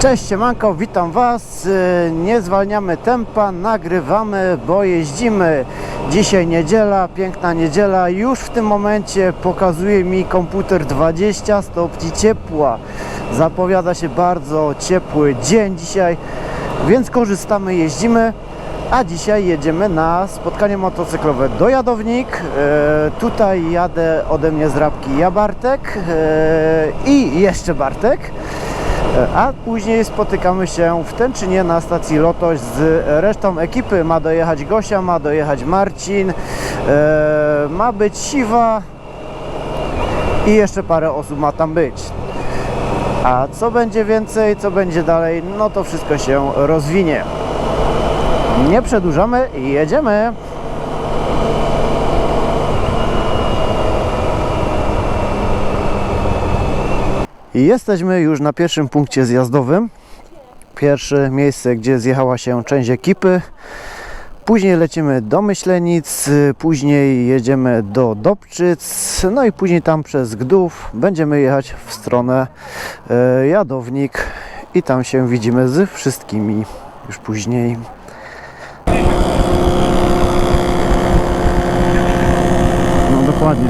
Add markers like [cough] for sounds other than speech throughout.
Cześć siemanko, witam Was. Yy, Nie zwalniamy tempa, nagrywamy, bo jeździmy. Dzisiaj niedziela, piękna niedziela. Już w tym momencie pokazuje mi komputer 20 stopni ciepła. Zapowiada się bardzo ciepły dzień dzisiaj, więc korzystamy, jeździmy. A dzisiaj jedziemy na spotkanie motocyklowe do Jadownik. E, tutaj jadę ode mnie z Rabki ja Bartek e, i jeszcze Bartek. A później spotykamy się w Tęczynie na stacji Lotoś z resztą ekipy. Ma dojechać Gosia, ma dojechać Marcin, e, ma być Siwa i jeszcze parę osób ma tam być. A co będzie więcej, co będzie dalej, no to wszystko się rozwinie. Nie przedłużamy i jedziemy. I jesteśmy już na pierwszym punkcie zjazdowym. Pierwsze miejsce, gdzie zjechała się część ekipy. Później lecimy do Myślenic, później jedziemy do Dobczyc, no i później tam przez Gdów będziemy jechać w stronę e, Jadownik i tam się widzimy z wszystkimi już później. No dokładnie.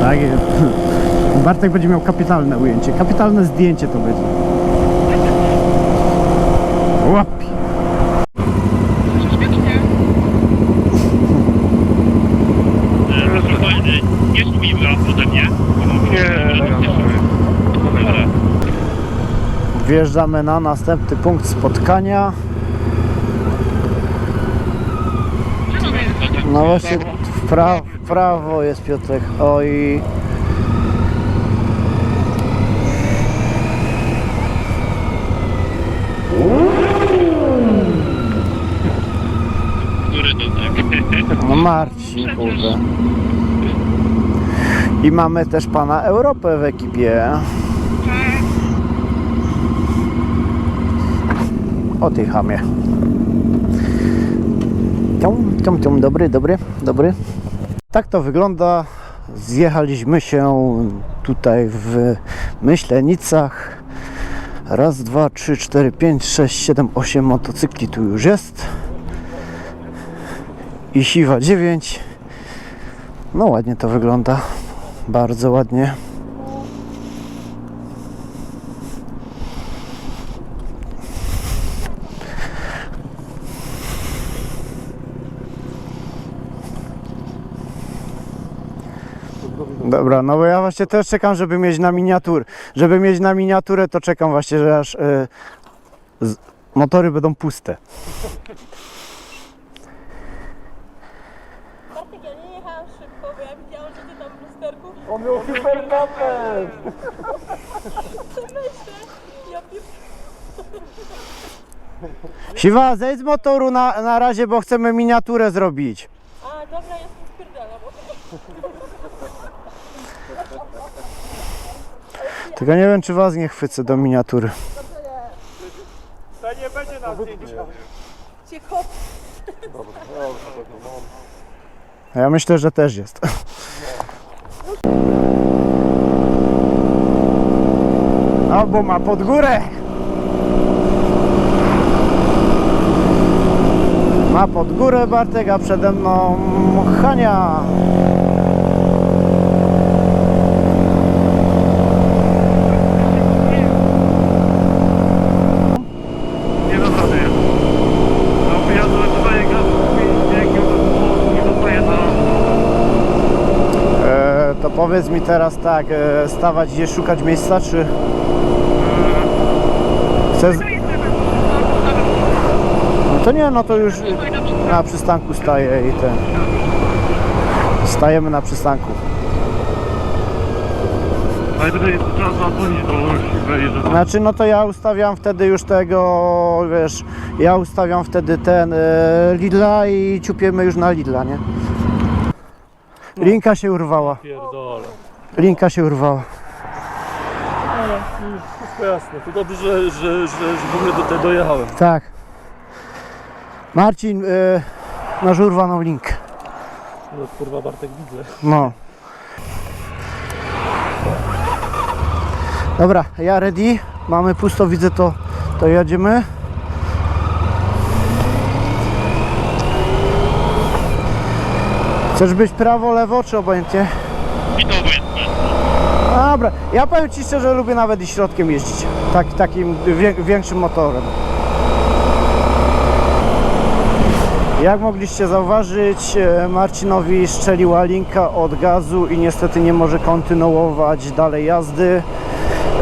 Tak jest. Bartek będzie miał kapitalne ujęcie. Kapitalne zdjęcie to będzie. Łapi. Nie śmigla ode mnie. Nie, Wjeżdżamy na następny punkt spotkania. No właśnie w, pra w prawo jest Piotrek. Oj. Który to tak? No Marcin, kurde. I mamy też pana Europę w ekipie. O tej chamie. Cium, cium, cium. Dobry, dobry, dobry. Tak to wygląda. Zjechaliśmy się tutaj w Myślenicach. Raz, dwa, trzy, cztery, pięć, sześć, siedem, osiem motocykli tu już jest i siwa 9 no ładnie to wygląda bardzo ładnie Dobra, no bo ja właśnie też czekam, żeby mieć na miniatur. Żeby mieć na miniaturę, to czekam właśnie, że aż y, motory będą puste. Bartek, ja nie jechałam szybko, bo ja widziałam, że ty tam w miał super pier... Siwa, zejdź z motoru na, na razie, bo chcemy miniaturę zrobić. A, dobra, ja sobie spierdalam. Tylko nie wiem, czy was nie chwycę do miniatury. Cię hop. A Ja myślę, że też jest. Albo ma pod górę. Ma pod górę Bartek, a przede mną Hania. Nie do rady. No ja dostaję gaz, biegiem nie dostaję na... E, to powiedz mi teraz tak, e, stawać gdzieś szukać miejsca, czy... Chcesz... No to nie, no to już na przystanku staję i ten... Stajemy na przystanku. Ale tutaj trzeba zadzwonić że... Znaczy, no to ja ustawiam wtedy już tego, wiesz, ja ustawiam wtedy ten e, Lidla i ciupiemy już na Lidla, nie? Linka się urwała. Pierdolę. Linka się urwała. Wszystko jasne. To dobrze, że, że, że, że w ogóle do tego dojechałem. Tak. Marcin, y, masz urwaną linkę. No kurwa Bartek widzę. No. Dobra, ja ready. mamy pusto, widzę to, to jedziemy. Chcesz być prawo, lewo, czy obojętnie? I to obojętnie. Dobra, ja powiem Ci szczerze, lubię nawet i środkiem jeździć. Tak, takim większym motorem. Jak mogliście zauważyć, e, Marcinowi strzeliła linka od gazu i niestety nie może kontynuować dalej jazdy.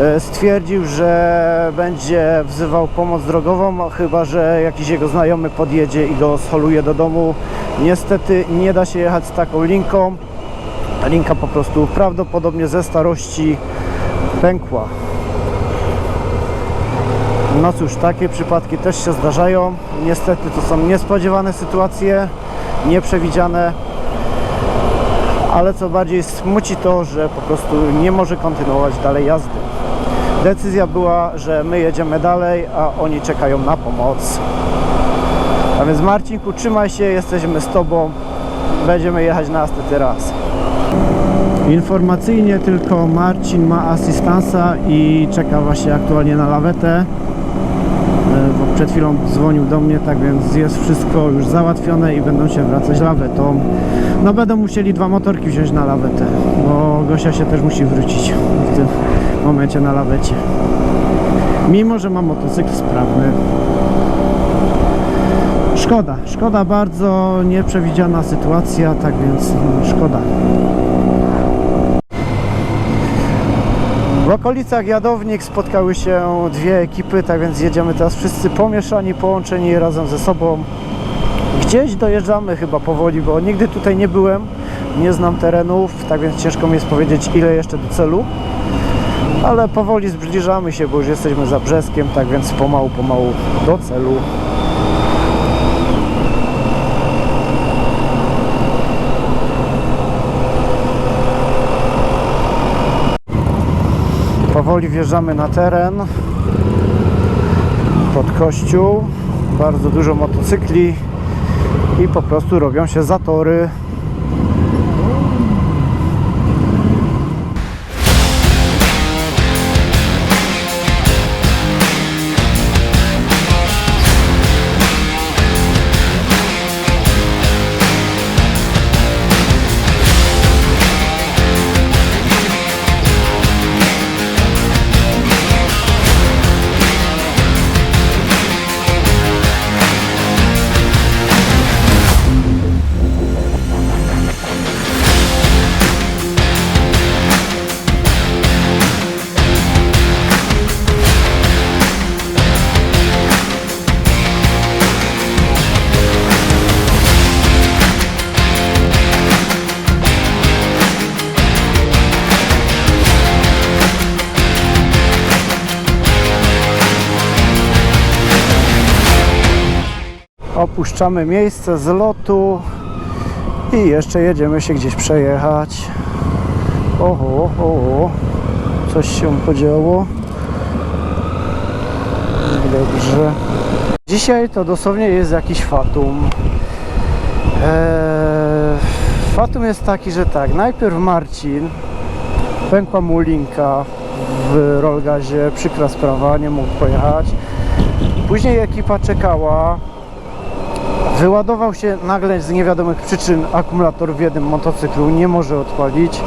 E, Stwierdził, że będzie wzywał pomoc drogową, chyba że jakiś jego znajomy podjedzie i go scholuje do domu. Niestety nie da się jechać z taką linką. Ta linka po prostu prawdopodobnie ze starości pękła. No cóż, takie przypadki też się zdarzają. Niestety to są niespodziewane sytuacje, nieprzewidziane. Ale co bardziej smuci to, że po prostu nie może kontynuować dalej jazdy. Decyzja była, że my jedziemy dalej, a oni czekają na pomoc. A więc Marcinku, trzymaj się, jesteśmy z Tobą. Będziemy jechać następny raz. Informacyjnie tylko Marcin ma asystansa i czeka właśnie aktualnie na lawetę. E, Bo przed chwilą dzwonił do mnie, tak więc jest wszystko już załatwione i będą się wracać lawetą. No będą musieli dwa motorki wziąć na lawetę, bo Gosia się też musi wrócić w tym momencie na lawecie. Mimo, że ma motocykl sprawny. Szkoda, szkoda bardzo, nieprzewidziana sytuacja, tak więc no, szkoda. W okolicach Jadownik spotkały się dwie ekipy, tak więc jedziemy teraz wszyscy pomieszani, połączeni razem ze sobą. Gdzieś dojeżdżamy chyba powoli, bo nigdy tutaj nie byłem, nie znam terenów, tak więc ciężko mi jest powiedzieć ile jeszcze do celu. Ale powoli zbliżamy się, bo już jesteśmy za Brzeskiem, tak więc pomału, pomału do celu. Powoli wjeżdżamy na teren pod kościół. Bardzo dużo motocykli i po prostu robią się zatory. Opuszczamy miejsce z lotu i jeszcze jedziemy się gdzieś przejechać. Oho, oho, coś się podziało. Dobrze. Dzisiaj to dosłownie jest jakiś fatum. Eee, fatum jest taki, że tak, najpierw Marcin, pękła mu linka w Rolgazie, przykra sprawa, nie mógł pojechać. Później ekipa czekała, Wyładował się nagle z niewiadomych przyczyn akumulator w jednym motocyklu, nie może odpalić.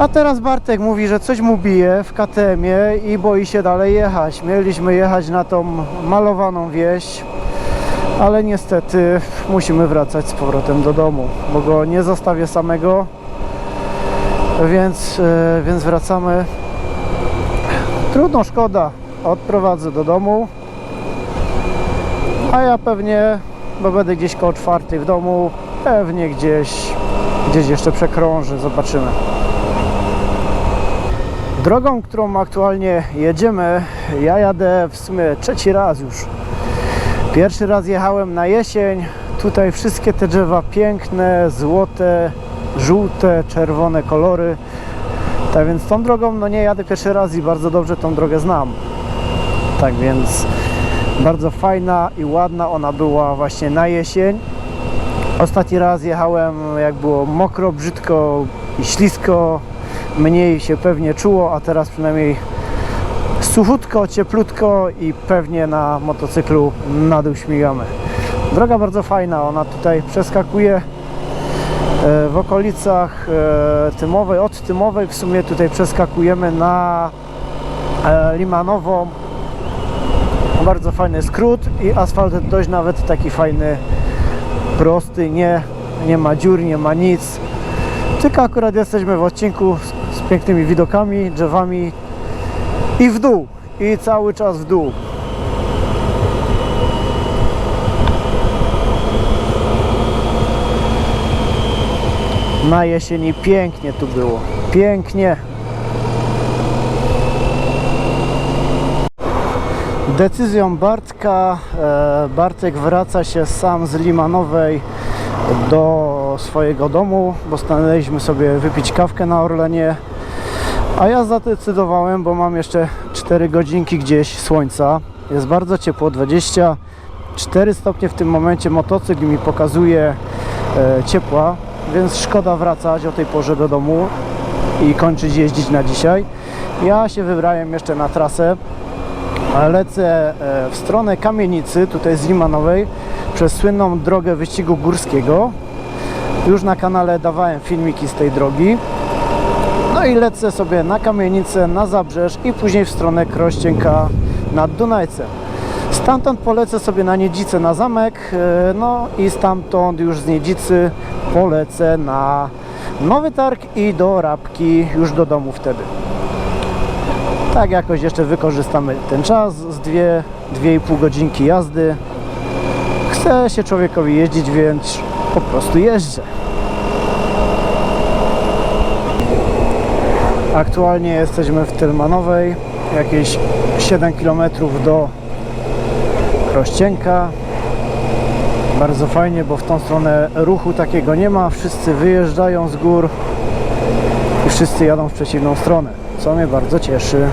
A teraz Bartek mówi, że coś mu bije w KTM-ie i boi się dalej jechać. Mieliśmy jechać na tą malowaną wieś, ale niestety musimy wracać z powrotem do domu, bo go nie zostawię samego, więc, e, więc wracamy. Trudno, szkoda. Odprowadzę do domu, a ja pewnie bo będę gdzieś koło czwartej w domu, pewnie gdzieś, gdzieś jeszcze przekrążę, zobaczymy. Drogą, którą aktualnie jedziemy, ja jadę w sumie trzeci raz już. Pierwszy raz jechałem na jesień, tutaj wszystkie te drzewa piękne, złote, żółte, czerwone kolory. Tak więc tą drogą no nie jadę pierwszy raz i bardzo dobrze tą drogę znam. Tak więc bardzo fajna i ładna ona była właśnie na jesień. Ostatni raz jechałem jak było mokro, brzydko i ślisko. Mniej się pewnie czuło, a teraz przynajmniej suchutko, cieplutko i pewnie na motocyklu na dół śmigamy. Droga bardzo fajna, ona tutaj przeskakuje e, w okolicach e, Tymowej, od Tymowej w sumie tutaj przeskakujemy na e, Limanową. Bardzo fajny skrót i asfalt dość nawet taki fajny, prosty, nie, nie ma dziur, nie ma nic. Tylko akurat jesteśmy w odcinku z, z pięknymi widokami, drzewami i w dół. I cały czas w dół. Na jesieni pięknie tu było. Pięknie. Decyzją Bartka e, Bartek wraca się sam z Limanowej do swojego domu, bo stanęliśmy sobie wypić kawkę na Orlenie. A ja zadecydowałem, bo mam jeszcze 4 godzinki gdzieś słońca. Jest bardzo ciepło, 24 stopnie w tym momencie. Motocykl mi pokazuje e, ciepła, więc szkoda wracać o tej porze do domu i kończyć jeździć na dzisiaj. Ja się wybrałem jeszcze na trasę. Lecę e, w stronę Kamienicy, tutaj z Limanowej, przez słynną drogę wyścigu górskiego. Już na kanale dawałem filmiki z tej drogi. No i lecę sobie na kamienicę, na Zabrzeż i później w stronę Krościenka nad Dunajcem. Stamtąd polecę sobie na Niedzicę na zamek, e, no i stamtąd już z Niedzicy polecę na Nowy Targ i do Rabki, już do domu wtedy. Tak jakoś jeszcze wykorzystamy ten czas z dwie, dwie i pół godzinki jazdy. Chce się człowiekowi jeździć, więc po prostu jeżdżę. Aktualnie jesteśmy w Tylmanowej, jakieś 7 km do Krościenka. Bardzo fajnie, bo w tą stronę ruchu takiego nie ma. Wszyscy wyjeżdżają z gór i wszyscy jadą w przeciwną stronę, co mnie bardzo cieszy.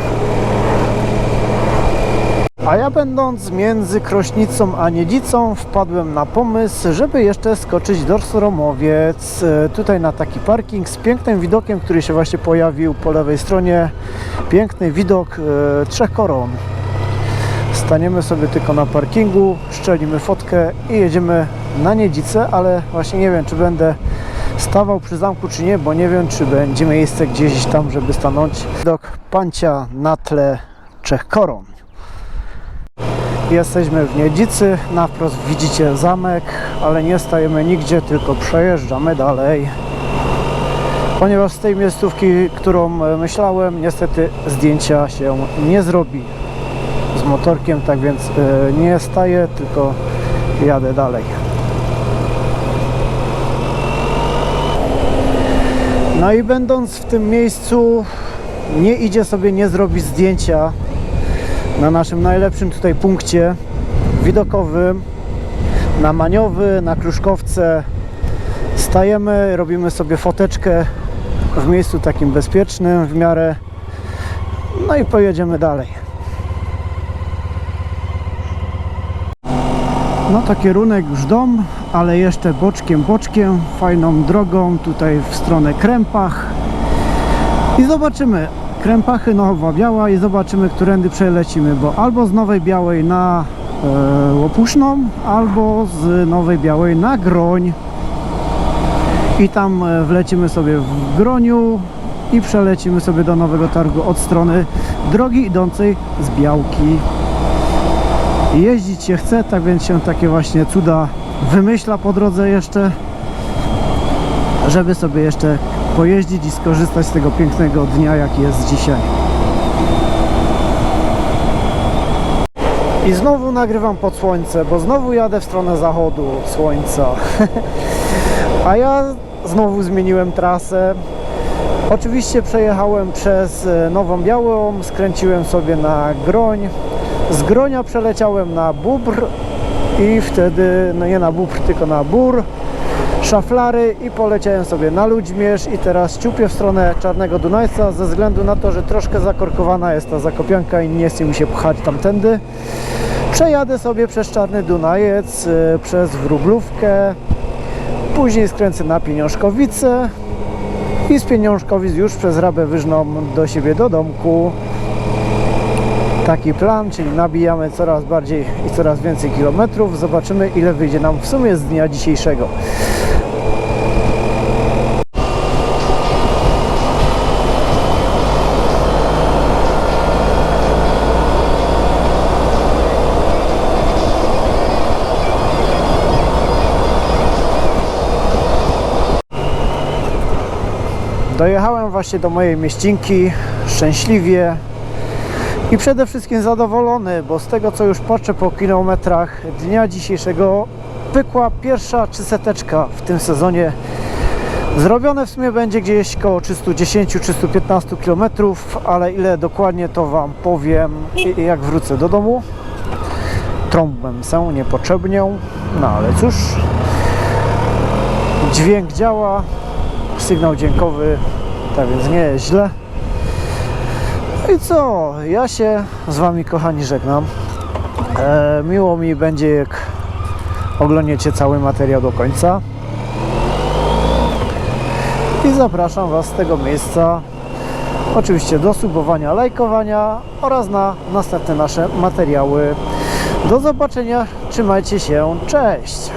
A ja będąc między Krośnicą a Niedzicą wpadłem na pomysł, żeby jeszcze skoczyć do Sromowiec, e, tutaj na taki parking z pięknym widokiem, który się właśnie pojawił po lewej stronie. Piękny widok e, Trzech Koron. Staniemy sobie tylko na parkingu, szczelimy fotkę i jedziemy na Niedzicę, ale właśnie nie wiem, czy będę stawał przy zamku, czy nie, bo nie wiem, czy będzie miejsce gdzieś tam, żeby stanąć. Widok Pancia na tle Trzech Koron. Jesteśmy w Niedzicy, na wprost widzicie zamek, ale nie stajemy nigdzie, tylko przejeżdżamy dalej. Ponieważ z tej miejscówki, którą e, myślałem, niestety zdjęcia się nie zrobi z motorkiem, tak więc e, nie staję, tylko jadę dalej. No i będąc w tym miejscu, nie idzie sobie nie zrobić zdjęcia na naszym najlepszym tutaj punkcie widokowym. Na Maniowy, na Kruszkowce. Stajemy, robimy sobie foteczkę w miejscu takim bezpiecznym w miarę. No i pojedziemy dalej no to kierunek już dom ale jeszcze boczkiem, boczkiem fajną drogą tutaj w stronę Krępach i zobaczymy Krępachy, Nowa Biała i zobaczymy, którędy przelecimy, bo albo z Nowej Białej na e, Łopuszną, albo z Nowej Białej na Groń. I tam e, wlecimy sobie w Groniu i przelecimy sobie do Nowego Targu od strony drogi idącej z Białki. Jeździć się chce, tak więc się takie właśnie cuda wymyśla po drodze jeszcze, żeby sobie jeszcze pojeździć i skorzystać z tego pięknego dnia, jaki jest dzisiaj. I znowu nagrywam pod słońce, bo znowu jadę w stronę zachodu słońca. [laughs] A ja znowu zmieniłem trasę. Oczywiście przejechałem przez e, Nową Białą, skręciłem sobie na Groń. Z Gronia przeleciałem na Bóbr i wtedy, no nie na Bóbr, tylko na Bór szaflary i poleciałem sobie na Ludźmierz i teraz ciupię w stronę Czarnego Dunajca ze względu na to, że troszkę zakorkowana jest ta zakopianka i nie chce mi się pchać tamtędy. Przejadę sobie przez Czarny Dunajec, y, przez Wróblówkę, później skręcę na Pieniążkowice i z Pieniążkowic już przez Rabę Wyżną do siebie do domku. Taki plan, czyli nabijamy coraz bardziej i coraz więcej kilometrów. Zobaczymy ile wyjdzie nam w sumie z dnia dzisiejszego. Dojechałem właśnie do mojej mieścinki szczęśliwie i przede wszystkim zadowolony, bo z tego co już patrzę po kilometrach dnia dzisiejszego pykła pierwsza trzyseteczka w tym sezonie. Zrobione w sumie będzie gdzieś koło 310-315 km, ale ile dokładnie to Wam powiem jak wrócę do domu. Trąbem się niepotrzebnie, no ale cóż, dźwięk działa, sygnał dźwiękowy, tak więc nie jest źle. I co? Ja się z Wami, kochani, żegnam. E, miło mi będzie, jak oglądniecie cały materiał do końca. I zapraszam Was z tego miejsca oczywiście do subowania, lajkowania oraz na następne nasze materiały. Do zobaczenia, trzymajcie się, cześć!